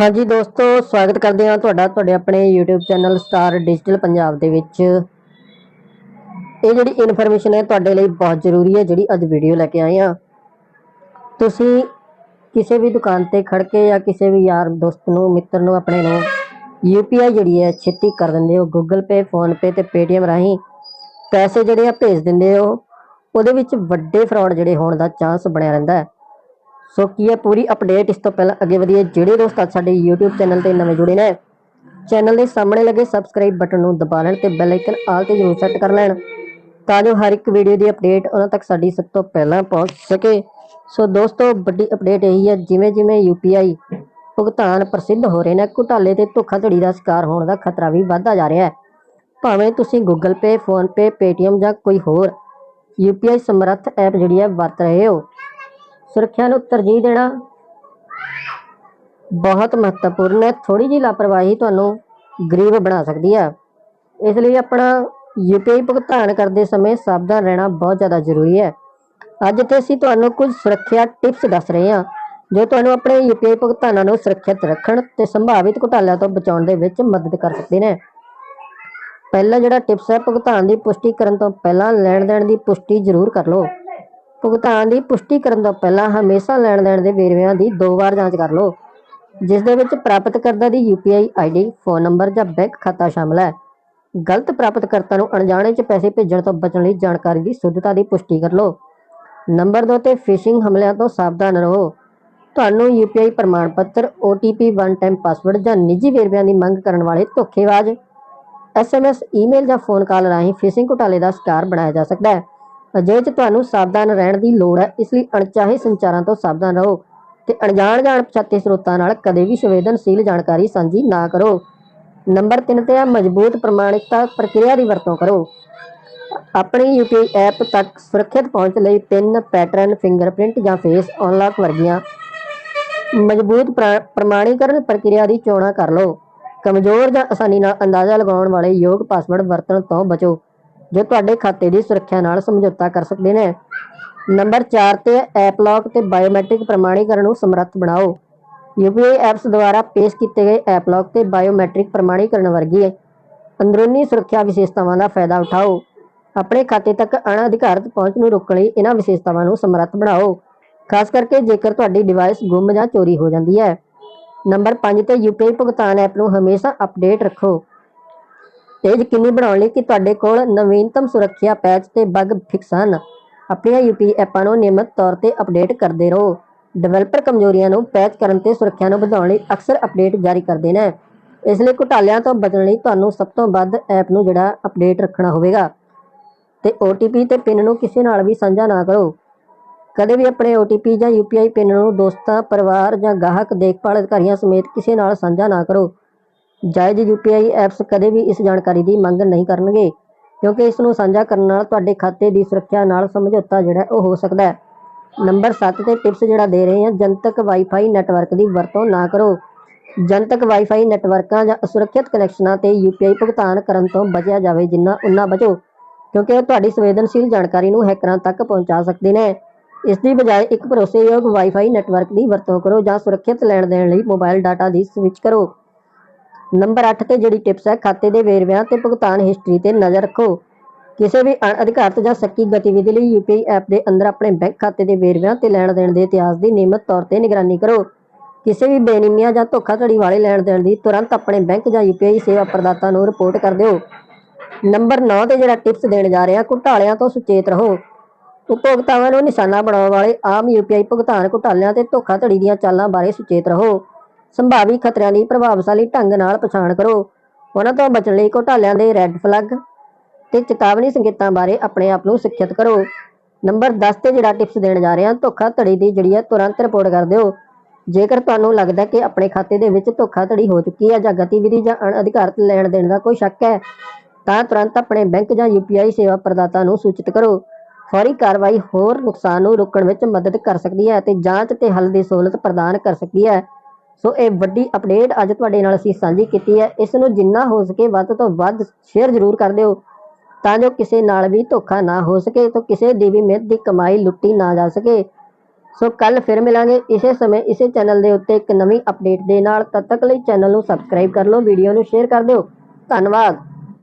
ਹਾਂਜੀ ਦੋਸਤੋ, ਸਵਾਗਤ ਕਰਦੇ ਹਾਂ ਤੁਹਾਡਾ, ਤੁਹਾਡੇ ਆਪਣੇ YouTube channel star digital Punjab ਦੇ ਵਿੱਚ। ਇਹ ਜਿਹੜੀ ਇਨਫੋਰਮੇਸ਼ਨ ਹੈ ਤੁਹਾਡੇ ਲਈ ਬਹੁਤ ਜ਼ਰੂਰੀ ਹੈ, ਜਿਹੜੀ ਅੱਜ ਵੀਡੀਓ ਲੈ ਕੇ ਆਏ ਹਾਂ। ਤੁਸੀਂ ਕਿਸੇ ਵੀ ਦੁਕਾਨ ਤੇ ਖੜ ਕੇ ਜਾਂ ਕਿਸੇ ਵੀ ਯਾਰ ਦੋਸਤ ਨੂੰ, ਮਿੱਤਰ ਨੂੰ, ਆਪਣੇ ਨੂੰ UPI ਜਿਹੜੀ ਹੈ, ਛੇਤੀ ਕਰ ਦਿੰਦੇ ਹੋ। Google Pay PhonePe ਤੇ Paytm ਰਾਹੀਂ ਪੈਸੇ ਜਿਹੜੇ ਆ ਭੇਜ ਦਿੰਦੇ ਹੋ। ਉਹਦੇ ਵਿੱਚ ਵੱਡੇ ਫਰਾਡ ਜਿਹੜੇ ਹੋਣ ਦਾ ਚਾਂਸ ਬਣਿਆ ਰਹਿੰਦਾ ਹੈ। ਸੋ ਕੀ ਹੈ, ਪੂਰੀ ਅਪਡੇਟ ਇਸ ਤੋਂ ਪਹਿਲਾਂ ਅੱਗੇ ਵਧੀਏ। ਜਿਹੜੇ ਦੋਸਤ ਅੱਜ ਸਾਡੇ YouTube ਚੈਨਲ ਤੇ ਨਵੇਂ ਜੁੜੇ ਨੇ ਚੈਨਲ ਦੇ ਸਾਹਮਣੇ ਲੱਗੇ ਸਬਸਕ੍ਰਾਈਬ ਬਟਨ ਨੂੰ ਦਬਾ ਲੈਣ ਤੇ ਬੈਲ ਆਈਕਨ ਆਲ ਤੇ ਜ਼ਰੂਰ ਸੈੱਟ ਕਰ ਲੈਣ, ਤਾਂ ਜੋ ਹਰ ਇੱਕ ਵੀਡੀਓ ਦੀ ਅਪਡੇਟ ਉਹਨਾਂ ਤੱਕ ਸਾਡੀ ਸਭ ਤੋਂ ਪਹਿਲਾਂ ਪਹੁੰਚ ਸਕੇ। ਸੋ ਦੋਸਤੋ, ਵੱਡੀ ਅਪਡੇਟ ਇਹੀ ਹੈ, ਜਿਵੇਂ ਜਿਵੇਂ UPI ਭੁਗਤਾਨ ਪ੍ਰਸਿੱਧ ਹੋ ਰਹੇ ਨੇ, ਘੁਟਾਲੇ ਤੇ ਧੋਖਾਧੜੀ ਦਾ ਸ਼ਿਕਾਰ ਹੋਣ ਦਾ ਖਤਰਾ ਵੀ ਵੱਧਦਾ ਜਾ ਰਿਹਾ ਹੈ। ਭਾਵੇਂ ਤੁਸੀਂ Google Pay PhonePe Paytm ਜਾਂ ਕੋਈ ਹੋਰ UPI ਸਮਰੱਥ ਐਪ ਜਿਹੜੀ ਹੈ ਵਰਤ ਰਹੇ ਹੋ ਸੁਰੱਖਿਆ ਨੂੰ ਤਰਜੀਹ ਦੇਣਾ ਬਹੁਤ ਮਹੱਤਵਪੂਰਨ ਹੈ। ਥੋੜੀ ਜਿਹੀ ਲਾਪਰਵਾਹੀ ਤੁਹਾਨੂੰ ਗਰੀਬ ਬਣਾ ਸਕਦੀ ਹੈ ਇਸ ਲਈ ਆਪਣਾ UPI ਭੁਗਤਾਨ ਕਰਦੇ ਸਮੇਂ ਸਾਵਧਾਨ ਰਹਿਣਾ ਬਹੁਤ ਜ਼ਿਆਦਾ ਜ਼ਰੂਰੀ ਹੈ। ਅੱਜ ਤੇ ਅਸੀਂ ਤੁਹਾਨੂੰ ਕੁਝ ਸੁਰੱਖਿਆ ਟਿਪਸ ਦੱਸ ਰਹੇ ਹਾਂ, ਜੋ ਤੁਹਾਨੂੰ ਆਪਣੇ UPI ਭੁਗਤਾਨਾਂ ਨੂੰ ਸੁਰੱਖਿਅਤ ਰੱਖਣ ਤੇ ਸੰਭਾਵਿਤ ਘੁਟਾਲਿਆਂ ਤੋਂ ਬਚਾਉਣ ਦੇ ਵਿੱਚ ਮਦਦ ਕਰ ਸਕਦੇ ਨੇ। ਪਹਿਲਾ ਜਿਹੜਾ ਟਿਪਸ ਹੈ, ਭੁਗਤਾਨ ਦੀ ਪੁਸ਼ਟੀ ਕਰਨ ਤੋਂ ਪਹਿਲਾਂ ਲੈਣ ਦੇਣ ਦੀ ਪੁਸ਼ਟੀ ਜ਼ਰੂਰ ਕਰ ਲਓ। ਭੁਗਤਾਨ ਦੀ ਪੁਸ਼ਟੀ ਕਰਨ ਤੋਂ ਪਹਿਲਾਂ ਹਮੇਸ਼ਾ ਲੈਣ ਦੇਣ ਦੇ ਵੇਰਵਿਆਂ ਦੀ ਦੋ ਵਾਰ ਜਾਂਚ ਕਰ ਲਓ, ਜਿਸ ਦੇ ਵਿੱਚ ਪ੍ਰਾਪਤਕਰਤਾ ਦੀ UPI ਆਈਡੀ ਫੋਨ ਨੰਬਰ ਜਾਂ ਬੈਂਕ ਖਾਤਾ ਸ਼ਾਮਲ ਹੈ। ਗਲਤ ਪ੍ਰਾਪਤਕਰਤਾ ਨੂੰ ਅਣਜਾਣੇ 'ਚ ਪੈਸੇ ਭੇਜਣ ਤੋਂ ਬਚਣ ਲਈ ਜਾਣਕਾਰੀ ਦੀ ਸ਼ੁੱਧਤਾ ਦੀ ਪੁਸ਼ਟੀ ਕਰ ਲਓ। ਨੰਬਰ 2 ਤੇ ਫਿਸ਼ਿੰਗ ਹਮਲਿਆਂ ਤੋਂ ਸਾਵਧਾਨ ਰਹੋ। ਤੁਹਾਨੂੰ UPI ਪ੍ਰਮਾਣ ਪੱਤਰ OTP ਵਨ ਟਾਈਮ ਪਾਸਵਰਡ ਜਾਂ ਨਿੱਜੀ ਵੇਰਵਿਆਂ ਦੀ ਮੰਗ ਕਰਨ ਵਾਲੇ ਧੋਖੇਬਾਜ਼ SMS ਈਮੇਲ ਜਾਂ ਫੋਨ ਕਾਲ ਰਾਹੀਂ ਫਿਸ਼ਿੰਗ ਘੁਟਾਲੇ ਦਾ ਸ਼ਿਕਾਰ ਬਣਾਇਆ ਜਾ ਸਕਦਾ ਹੈ। ਅਜਿਹੇ 'ਚ ਤੁਹਾਨੂੰ ਸਾਵਧਾਨ ਰਹਿਣ ਦੀ ਲੋੜ ਹੈ, ਇਸ ਲਈ ਅਣਚਾਹੇ ਸੰਚਾਰਾਂ ਤੋਂ ਸਾਵਧਾਨ ਰਹੋ ਤੇ ਅਣਜਾਣ ਜਾਣ ਪਛਾਤੇ ਸਰੋਤਾਂ ਨਾਲ ਕਦੇ ਵੀ ਸੰਵੇਦਨਸ਼ੀਲ ਜਾਣਕਾਰੀ ਸਾਂਝੀ ਨਾ ਕਰੋ। ਨੰਬਰ 3 ਤੇ ਆ, ਮਜ਼ਬੂਤ ਪ੍ਰਮਾਣਿਕਤਾ ਪ੍ਰਕਿਰਿਆ ਦੀ ਵਰਤੋਂ ਕਰੋ। ਆਪਣੀ UPI ਐਪ ਤੱਕ ਸੁਰੱਖਿਅਤ ਪਹੁੰਚ ਲਈ ਪਿਨ, ਪੈਟਰਨ, ਫਿੰਗਰਪ੍ਰਿੰਟ ਜਾਂ ਫੇਸ ਅਨਲੌਕ ਵਰਗੀਆਂ ਮਜ਼ਬੂਤ ਪ੍ਰਾ- ਪ੍ਰਮਾਣੀਕਰਨ ਪ੍ਰਕਿਰਿਆ ਦੀ ਚੋਣਾਂ ਕਰ ਲਓ। ਕਮਜ਼ੋਰ ਜਾਂ ਆਸਾਨੀ ਨਾਲ ਅੰਦਾਜ਼ਾ ਲਗਾਉਣ ਵਾਲੇ ਯੋਗ ਪਾਸਵਰਡ ਵਰਤਣ ਤੋਂ ਬਚੋ। ਜੋ ਤੁਹਾਡੇ ਖਾਤੇ ਦੀ ਸੁਰੱਖਿਆ ਨਾਲ ਸਮਝੌਤਾ ਕਰ ਸਕਦੇ ਨੇ। ਨੰਬਰ 4 ਤੇ ਐਪ ਲੌਕ ਤੇ ਬਾਇਓਮੈਟ੍ਰਿਕ ਪ੍ਰਮਾਣੀਕਰਨ ਨੂੰ ਸਮਰੱਥ ਬਣਾਓ। UPI ਐਪਸ ਦੁਆਰਾ ਪੇਸ਼ ਕੀਤੇ ਗਏ ਐਪ ਲੌਕ ਤੇ ਬਾਇਓਮੈਟ੍ਰਿਕ ਪ੍ਰਮਾਣੀਕਰਨ ਵਰਗੀ ਅੰਦਰੂਨੀ ਸੁਰੱਖਿਆ ਵਿਸ਼ੇਸ਼ਤਾਵਾਂ ਦਾ ਫਾਇਦਾ ਉਠਾਓ। ਆਪਣੇ ਖਾਤੇ ਤੱਕ ਅਣਅਧਿਕਾਰਤ ਪਹੁੰਚ ਨੂੰ ਰੋਕਣ ਲਈ ਇਹਨਾਂ ਵਿਸ਼ੇਸ਼ਤਾਵਾਂ ਨੂੰ ਸਮਰੱਥ ਬਣਾਓ। ਖਾਸ ਕਰਕੇ ਜੇਕਰ ਤੁਹਾਡੀ ਡਿਵਾਈਸ ਗੁੰਮ ਜਾਂ ਚੋਰੀ ਹੋ ਜਾਂਦੀ ਹੈ। ਨੰਬਰ 5 ਤੇ UPI ਭੁਗਤਾਨ ਐਪ ਨੂੰ ਹਮੇਸ਼ਾ ਅਪਡੇਟ ਰੱਖੋ। ਇਹ ਯਕੀਨੀ ਬਣਾਉਣ ਲਈ ਕਿ ਤੁਹਾਡੇ ਕੋਲ ਨਵੀਨਤਮ ਸੁਰੱਖਿਆ ਪੈਚ ਤੇ ਬਗ ਫਿਕਸ ਹਨ। ਆਪਣੀਆਂ UPI ਐਪਾਂ ਨੂੰ ਨਿਯਮਿਤ ਤੌਰ ਤੇ ਅਪਡੇਟ ਕਰਦੇ ਰਹੋ। ਡਿਵੈਲਪਰ ਕਮਜ਼ੋਰੀਆਂ ਨੂੰ ਪੈਚ ਕਰਨ ਤੇ ਸੁਰੱਖਿਆ ਨੂੰ ਵਧਾਉਣ ਲਈ ਅਕਸਰ ਅਪਡੇਟ ਜਾਰੀ ਕਰਦੇ ਨੇ। ਇਸ ਲਈ ਘੁਟਾਲਿਆਂ ਤੋਂ ਬਚਣ ਲਈ ਤੁਹਾਨੂੰ ਸਭ ਤੋਂ ਵੱਧ ਐਪ ਨੂੰ ਜਿਹੜਾ ਅਪਡੇਟ ਰੱਖਣਾ ਹੋਵੇਗਾ। ਤੇ OTP ਤੇ ਪਿਨ ਨੂੰ ਕਿਸੇ ਨਾਲ ਵੀ ਸਾਂਝਾ ਨਾ ਕਰੋ। ਕਦੇ ਵੀ ਆਪਣੇ OTP ਜਾਂ UPI ਪਿਨ ਨੂੰ ਦੋਸਤਾਂ, ਪਰਿਵਾਰ ਜਾਂ ਗਾਹਕ ਦੇਖਭਾਲ ਅਧਿਕਾਰੀਆਂ ਸਮੇਤ ਕਿਸੇ ਨਾਲ ਸਾਂਝਾ ਨਾ ਕਰੋ। ਜਾਇਜ਼ UPI ਐਪਸ ਕਦੇ ਵੀ ਇਸ ਜਾਣਕਾਰੀ ਦੀ ਮੰਗ ਨਹੀਂ ਕਰਨਗੇ, ਕਿਉਂਕਿ ਇਸ ਨੂੰ ਸਾਂਝਾ ਕਰਨ ਨਾਲ ਤੁਹਾਡੇ ਖਾਤੇ ਦੀ ਸੁਰੱਖਿਆ ਨਾਲ ਸਮਝੌਤਾ ਜਿਹੜਾ ਉਹ ਹੋ ਸਕਦਾ ਹੈ। ਨੰਬਰ 7 ਤੇ ਟਿਪਸ ਜਿਹੜਾ ਦੇ ਰਹੇ ਹਾਂ, ਜਨਤਕ ਵਾਈਫਾਈ ਨੈਟਵਰਕ ਦੀ ਵਰਤੋਂ ਨਾ ਕਰੋ। ਜਨਤਕ ਵਾਈਫਾਈ ਨੈਟਵਰਕਾਂ ਜਾਂ ਅਸੁਰੱਖਿਅਤ ਕਨੈਕਸ਼ਨਾਂ ਤੇ UPI ਭੁਗਤਾਨ ਕਰਨ ਤੋਂ ਬਚਿਆ ਜਾਵੇ ਜਿੰਨਾ ਉਨਾ ਬਚੋ, ਕਿਉਂਕਿ ਇਹ ਤੁਹਾਡੀ ਸੰਵੇਦਨਸ਼ੀਲ ਜਾਣਕਾਰੀ ਨੂੰ ਹੈਕਰਾਂ ਤੱਕ ਪਹੁੰਚਾ ਸਕਦੇ ਨੇ। ਇਸ ਦੀ ਬਜਾਏ ਇੱਕ ਭਰੋਸੇਯੋਗ ਵਾਈਫਾਈ ਨੈਟਵਰਕ ਦੀ ਵਰਤੋਂ ਕਰੋ ਜਾਂ ਸੁਰੱਖਿਅਤ ਲੈਣ ਦੇਣ ਲਈ ਮੋਬਾਈਲ ਡਾਟਾ ਦੀ ਸਵਿਚ ਕਰੋ। ਨੰਬਰ 8 ਤੇ ਜਿਹੜੀ ਟਿਪਸ ਹੈ, ਖਾਤੇ ਦੇ ਵੇਰਵਿਆਂ ਤੇ ਭੁਗਤਾਨ ਹਿਸਟਰੀ ਤੇ ਨਜ਼ਰ ਰੱਖੋ। ਕਿਸੇ ਵੀ ਅਣਅਧਿਕਾਰਤ ਜਾਂ ਸ਼ੱਕੀ ਗਤੀਵਿਧੀ ਲਈ UPI ਐਪ ਦੇ ਅੰਦਰ ਆਪਣੇ ਬੈਂਕ ਖਾਤੇ ਦੇ ਵੇਰਵਿਆਂ ਤੇ ਲੈਣ ਦੇਣ ਦੇ ਇਤਿਹਾਸ ਦੀ ਨਿਯਮਤ ਤੌਰ ਤੇ ਨਿਗਰਾਨੀ ਕਰੋ। ਕਿਸੇ ਵੀ ਬੇਨਿਯਮੀਆਂ ਜਾਂ ਧੋਖਾਧੜੀ ਵਾਲੇ ਲੈਣ ਦੇਣ ਦੀ ਤੁਰੰਤ ਆਪਣੇ ਬੈਂਕ ਜਾਂ UPI ਸੇਵਾ ਪ੍ਰਦਾਤਾ ਨੂੰ ਰਿਪੋਰਟ ਕਰ ਦਿਓ। ਨੰਬਰ 9 ਤੇ ਜਿਹੜਾ ਟਿਪਸ ਦੇਣ ਜਾ ਰਹੇ ਹਾਂ, ਘੁਟਾਲਿਆਂ ਤੋਂ ਸੁਚੇਤ ਰਹੋ। ਉਪਭੋਗਤਾਵਾਂ ਨੂੰ ਨਿਸ਼ਾਨਾ ਬਣਾਉਣ ਵਾਲੇ ਆਮ UPI ਭੁਗਤਾਨ ਘੁਟਾਲਿਆਂ ਤੇ ਧੋਖਾਧੜੀ ਦੀਆਂ ਚਾਲਾਂ ਬਾਰੇ ਸੁਚੇਤ ਰਹੋ। ਸੰਭਾਵੀ ਖਤਰਿਆਂ ਦੀ ਪ੍ਰਭਾਵਸ਼ਾਲੀ ਢੰਗ ਨਾਲ ਪਛਾਣ ਕਰੋ। ਉਹਨਾਂ ਤੋਂ ਬਚਣ ਲਈ ਘੋਟਾਲਿਆਂ ਦੇ ਰੈੱਡ ਫਲੈਗ ਤੇ ਚੇਤਾਵਨੀ ਸੰਕੇਤਾਂ ਬਾਰੇ ਆਪਣੇ ਆਪ ਨੂੰ ਸਿੱਖਿਅਤ ਕਰੋ। ਨੰਬਰ 10 ਤੇ ਜਿਹੜਾ ਟਿਪਸ ਦੇਣ ਜਾ ਰਹੇ ਹਾਂ ਧੋਖਾਧੜੀ ਦੀ ਜਿਹੜੀ ਹੈ ਤੁਰੰਤ ਰਿਪੋਰਟ ਕਰ ਦਿਓ। ਜੇਕਰ ਤੁਹਾਨੂੰ ਲੱਗਦਾ ਕਿ ਆਪਣੇ ਖਾਤੇ ਦੇ ਵਿੱਚ ਧੋਖਾਧੜੀ ਹੋ ਚੁੱਕੀ ਹੈ ਜਾਂ ਗਤੀਵਿਧੀ ਜਾਂ ਅਣਅਧਿਕਾਰਤ ਲੈਣ ਦੇਣ ਦਾ ਕੋਈ ਸ਼ੱਕ ਹੈ, ਤਾਂ ਤੁਰੰਤ ਆਪਣੇ ਬੈਂਕ ਜਾਂ UPI ਸੇਵਾ ਪ੍ਰਦਾਤਾ ਨੂੰ ਸੂਚਿਤ ਕਰੋ। ਫੌਰੀ ਕਾਰਵਾਈ ਹੋਰ ਨੁਕਸਾਨ ਨੂੰ ਰੋਕਣ ਵਿੱਚ ਮਦਦ ਕਰ ਸਕਦੀ ਹੈ ਅਤੇ ਜਾਂਚ ਤੇ ਹੱਲ ਦੀ ਸਹੂਲਤ ਪ੍ਰਦਾਨ ਕਰ ਸਕਦੀ ਹੈ। ਸੋ ਇਹ ਵੱਡੀ ਅਪਡੇਟ ਅੱਜ ਤੁਹਾਡੇ ਨਾਲ ਅਸੀਂ ਸਾਂਝੀ ਕੀਤੀ ਹੈ। ਇਸ ਨੂੰ ਜਿੰਨਾ ਹੋ ਸਕੇ ਵੱਧ ਤੋਂ ਵੱਧ ਸ਼ੇਅਰ ਜ਼ਰੂਰ ਕਰ ਦਿਓ, ਤਾਂ ਜੋ ਕਿਸੇ ਨਾਲ ਵੀ ਧੋਖਾ ਨਾ ਹੋ ਸਕੇ ਤੇ ਕਿਸੇ ਦੀ ਵੀ ਮਿਹਨਤ ਦੀ ਕਮਾਈ ਲੁੱਟੀ ਨਾ ਜਾ ਸਕੇ। ਸੋ ਕੱਲ ਫਿਰ ਮਿਲਾਂਗੇ ਇਸੇ ਸਮੇਂ, ਇਸੇ ਚੈਨਲ ਦੇ ਉੱਤੇ ਇੱਕ ਨਵੀਂ ਅਪਡੇਟ ਦੇ ਨਾਲ। ਤਦ ਤੱਕ ਲਈ ਚੈਨਲ ਨੂੰ ਸਬਸਕ੍ਰਾਈਬ ਕਰ ਲਓ ਵੀਡੀਓ ਨੂੰ ਸ਼ੇਅਰ ਕਰ ਦਿਓ। ਧੰਨਵਾਦ।